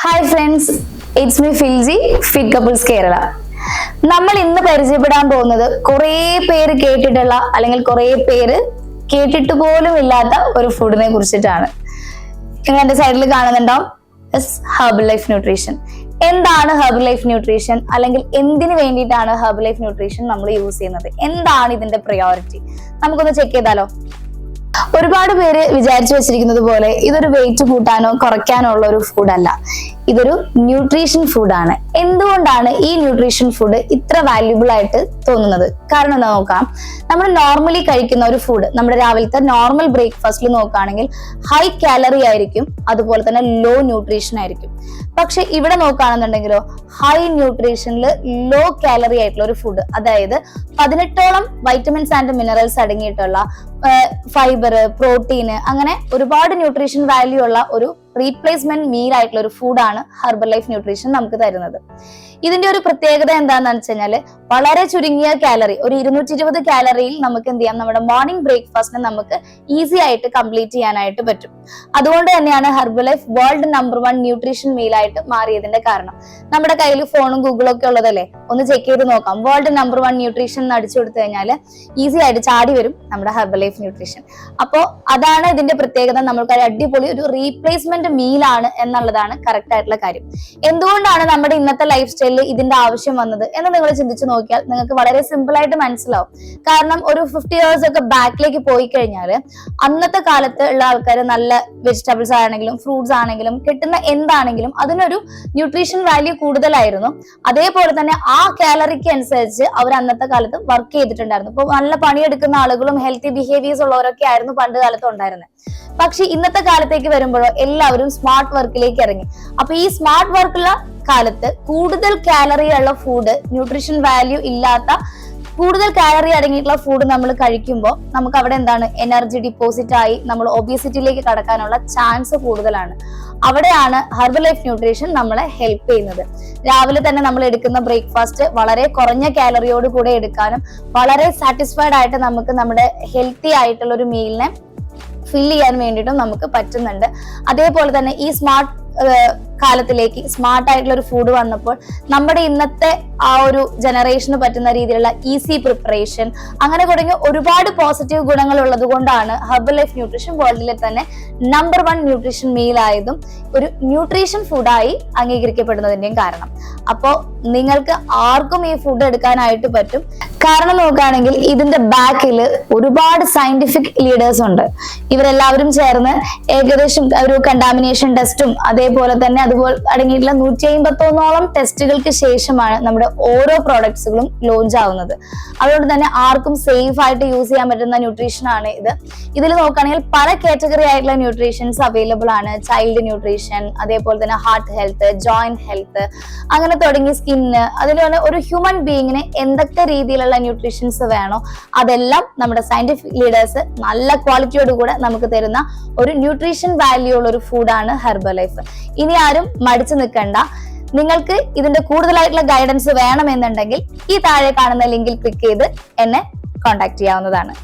Hi friends it's me Filji fit couples Kerala നമ്മൾ ഇന്ന് പരിചയപ്പെടാൻ പോകുന്നത് കുറേ പേര് കേട്ടിട്ടുള്ള അല്ലെങ്കിൽ കുറേ പേര് കേട്ടിട്ട് പോലും ഇല്ലാത്ത ഒരു ഫുഡിനെ കുറിച്ചിട്ടാണ്. നിങ്ങൾ എന്റെ സൈഡിൽ കാണുന്നുണ്ടാവും ഹെർബൽ ലൈഫ് ന്യൂട്രീഷൻ എന്താണ് ഹെർബൽ ലൈഫ് ന്യൂട്രീഷൻ അല്ലെങ്കിൽ എന്തിനു വേണ്ടിയിട്ടാണ് ഹെർബൽ ലൈഫ് ന്യൂട്രീഷൻ നമ്മൾ യൂസ് ചെയ്യുന്നത്? എന്താണ് ഇതിന്റെ പ്രയോറിറ്റി നമുക്കൊന്ന് ചെക്ക് ചെയ്താലോ? ഒരുപാട് പേര് വിചാരിച്ചു വെച്ചിരിക്കുന്നത് പോലെ ഇതൊരു വെയിറ്റ് കൂട്ടാനോ കുറയ്ക്കാനോ ഉള്ള ഒരു ഫുഡല്ല ഇതൊരു ന്യൂട്രീഷൻ ഫുഡാണ് എന്തുകൊണ്ടാണ് ഈ ന്യൂട്രീഷൻ ഫുഡ് ഇത്ര വാല്യുബിൾ ആയിട്ട് തോന്നുന്നത്? കാരണം എന്താ നോക്കാം? നമ്മൾ നോർമലി കഴിക്കുന്ന ഒരു ഫുഡ് നമ്മുടെ രാവിലത്തെ നോർമൽ ബ്രേക്ക്ഫാസ്റ്റിൽ നോക്കുകയാണെങ്കിൽ ഹൈ കാലറി ആയിരിക്കും അതുപോലെ തന്നെ ലോ ന്യൂട്രീഷൻ ആയിരിക്കും. പക്ഷെ ഇവിടെ നോക്കുകയാണെന്നുണ്ടെങ്കിലോ ഹൈ ന്യൂട്രീഷനിൽ ലോ കാലറി ആയിട്ടുള്ള ഒരു ഫുഡ് അതായത് പതിനെട്ടോളം വൈറ്റമിൻസ് ആൻഡ് മിനറൽസ് അടങ്ങിയിട്ടുള്ള ഫൈബർ പ്രോട്ടീന് അങ്ങനെ ഒരുപാട് ന്യൂട്രീഷൻ വാല്യൂ ഉള്ള ഒരു റീപ്ലേസ്മെന്റ് മീൽ ആയിട്ടുള്ള ഒരു ഫുഡാണ് ഹെർബൽ ലൈഫ് ന്യൂട്രീഷൻ നമുക്ക് തരുന്നത്. ഇതിന്റെ ഒരു പ്രത്യേകത എന്താണെന്ന് വെച്ച് കഴിഞ്ഞാൽ വളരെ ചുരുങ്ങിയ കാലറി ഒരു ഇരുന്നൂറ്റി ഇരുപത് കാലറിയിൽ നമുക്ക് എന്ത് ചെയ്യാം? നമ്മുടെ മോർണിംഗ് ബ്രേക്ക്ഫാസ്റ്റിനെ നമുക്ക് ഈസി ആയിട്ട് കംപ്ലീറ്റ് ചെയ്യാനായിട്ട് പറ്റും. അതുകൊണ്ട് തന്നെയാണ് Herbalife world number one nutrition meal ആയിട്ട് മാറിയതിന്റെ കാരണം. നമ്മുടെ കയ്യിൽ ഫോണും ഗൂഗിളും ഒക്കെ ഉള്ളതല്ലേ? ഒന്ന് ചെക്ക് ചെയ്ത് നോക്കാം. വേൾഡ് നമ്പർ വൺ ന്യൂട്രീഷൻ എന്ന് അടിച്ചു കൊടുത്തു കഴിഞ്ഞാൽ ഈസി ആയിട്ട് ചാടി വരും നമ്മുടെ ഹെർബൽ ലൈഫ് ന്യൂട്രീഷൻ അപ്പോൾ അതാണ് ഇതിന്റെ പ്രത്യേകത. നമ്മൾക്ക് അടിപൊളി ഒരു റീപ്ലേസ്മെന്റ് മീലാണ് എന്നുള്ളതാണ് കറക്റ്റ് ആയിട്ടുള്ള കാര്യം. എന്തുകൊണ്ടാണ് നമ്മുടെ ഇന്നത്തെ ലൈഫ് സ്റ്റൈലിൽ ഇതിന്റെ ആവശ്യം വന്നത് എന്ന് നിങ്ങൾ ചിന്തിച്ചു നോക്കിയാൽ നിങ്ങൾക്ക് വളരെ സിമ്പിൾ ആയിട്ട് മനസ്സിലാവും. കാരണം ഒരു ഫിഫ്റ്റി ഇയേഴ്സ് ഒക്കെ ബാക്കിലേക്ക് പോയി കഴിഞ്ഞാൽ അന്നത്തെ കാലത്ത് ഉള്ള ആൾക്കാർ നല്ല വെജിറ്റബിൾസ് ആണെങ്കിലും ഫ്രൂട്ട്സ് ആണെങ്കിലും കിട്ടുന്ന എന്താണെങ്കിലും അതിനൊരു ന്യൂട്രീഷൻ വാല്യൂ കൂടുതലായിരുന്നു. അതേപോലെ തന്നെ ആ കാലറിക്ക് അനുസരിച്ച് അവർ അന്നത്തെ കാലത്ത് വർക്ക് ചെയ്തിട്ടുണ്ടായിരുന്നു. ഇപ്പൊ നല്ല പണിയെടുക്കുന്ന ആളുകളും ഹെൽത്തി ബിഹേവിയേഴ്സ് ഉള്ളവരൊക്കെ ആയിരുന്നു പണ്ട് കാലത്ത് ഉണ്ടായിരുന്നത് പക്ഷെ ഇന്നത്തെ കാലത്തേക്ക് വരുമ്പോഴോ എല്ലാവരും സ്മാർട്ട് വർക്കിലേക്ക് ഇറങ്ങി. അപ്പൊ ഈ സ്മാർട്ട് വർക്കുള്ള കാലത്ത് കൂടുതൽ കാലറി ഉള്ള ഫുഡ് ന്യൂട്രീഷൻ വാല്യൂ ഇല്ലാത്ത കൂടുതൽ കാലറി അടങ്ങിയിട്ടുള്ള ഫുഡ് നമ്മൾ കഴിക്കുമ്പോൾ നമുക്ക് അവിടെ എന്താണ്? എനർജി ഡിപ്പോസിറ്റ് ആയി നമ്മൾ ഒബിയസിറ്റിയിലേക്ക് കടക്കാനുള്ള ചാൻസ് കൂടുതലാണ്. അവിടെയാണ് ഹെർബൽ ലൈഫ് ന്യൂട്രീഷൻ നമ്മളെ ഹെൽപ്പ് ചെയ്യുന്നത്. രാവിലെ തന്നെ നമ്മൾ എടുക്കുന്ന ബ്രേക്ക്ഫാസ്റ്റ് വളരെ കുറഞ്ഞ കാലറിയോട് കൂടെ എടുക്കാനും വളരെ സാറ്റിസ്ഫൈഡ് ആയിട്ട് നമുക്ക് നമ്മുടെ ഹെൽത്തി ആയിട്ടുള്ള ഒരു മീലിനെ ഫിൽ ചെയ്യാൻ വേണ്ടിയിട്ടും നമുക്ക് പറ്റുന്നുണ്ട്. അതേപോലെ തന്നെ ഈ സ്മാർട്ട് കാലത്തിലേക്ക് സ്മാർട്ട് ആയിട്ടുള്ള ഒരു ഫുഡ് വന്നപ്പോൾ നമ്മുടെ ഇന്നത്തെ ആ ഒരു ജനറേഷന് പറ്റുന്ന രീതിയിലുള്ള ഈസി പ്രിപ്പറേഷൻ അങ്ങനെ തുടങ്ങിയ ഒരുപാട് പോസിറ്റീവ് ഗുണങ്ങൾ ഉള്ളത് കൊണ്ടാണ് ഹെർബൽ ലൈഫ് ന്യൂട്രീഷൻ വേൾഡിലെ തന്നെ നമ്പർ വൺ ന്യൂട്രീഷൻ മീൽ ആയതും ഒരു ന്യൂട്രീഷൻ ഫുഡായി അംഗീകരിക്കപ്പെടുന്നതിന്റെയും കാരണം. അപ്പോൾ നിങ്ങൾക്ക് ആർക്കും ഈ ഫുഡ് എടുക്കാനായിട്ട് പറ്റും. കാരണം നോക്കുകയാണെങ്കിൽ ഇതിന്റെ ബാക്കിൽ ഒരുപാട് സയന്റിഫിക് ലീഡേഴ്സ് ഉണ്ട്. ഇവരെല്ലാവരും ചേർന്ന് ഏകദേശം ഒരു കണ്ടാമിനേഷൻ ടെസ്റ്റും അതേപോലെ തന്നെ അതുപോലെ അടങ്ങിയിട്ടുള്ള നൂറ്റി അമ്പത്തൊന്നോളം ടെസ്റ്റുകൾക്ക് ശേഷമാണ് നമ്മുടെ ഓരോ പ്രോഡക്ട്സുകളും ലോഞ്ച് ആവുന്നത്. അതുകൊണ്ട് തന്നെ ആർക്കും സേഫ് ആയിട്ട് യൂസ് ചെയ്യാൻ പറ്റുന്ന ന്യൂട്രീഷൻ ആണ് ഇത്. ഇതിൽ നോക്കുകയാണെങ്കിൽ പല കാറ്റഗറി ആയിട്ടുള്ള ന്യൂട്രീഷൻസ് അവൈലബിൾ ആണ്. ചൈൽഡ് ന്യൂട്രീഷൻ അതേപോലെ തന്നെ ഹാർട്ട് ഹെൽത്ത് ജോയിന്റ് ഹെൽത്ത് അങ്ങനെ തുടങ്ങി സ്കിന്ന് അതിൽ ഒരു ഹ്യൂമൻ ബീയിങ്ങിന് എന്തൊക്കെ രീതിയിലുള്ള ന്യൂട്രീഷൻസ് വേണോ അതെല്ലാം നമ്മുടെ സയന്റിഫിക് ലീഡേഴ്സ് നല്ല ക്വാളിറ്റിയോടുകൂടെ നമുക്ക് തരുന്ന ഒരു ന്യൂട്രീഷൻ വാല്യൂ ഉള്ള ഒരു ഫുഡാണ് ഹെർബൽ ലൈഫ് ഇനി ആരും മടിച്ചു നിൽക്കണ്ട. നിങ്ങൾക്ക് ഇതിന്റെ കൂടുതലായിട്ടുള്ള ഗൈഡൻസ് വേണമെന്നുണ്ടെങ്കിൽ ഈ താഴെ കാണുന്ന ലിങ്കിൽ ക്ലിക്ക് ചെയ്ത് എന്നെ കോൺടാക്ട് ചെയ്യാവുന്നതാണ്.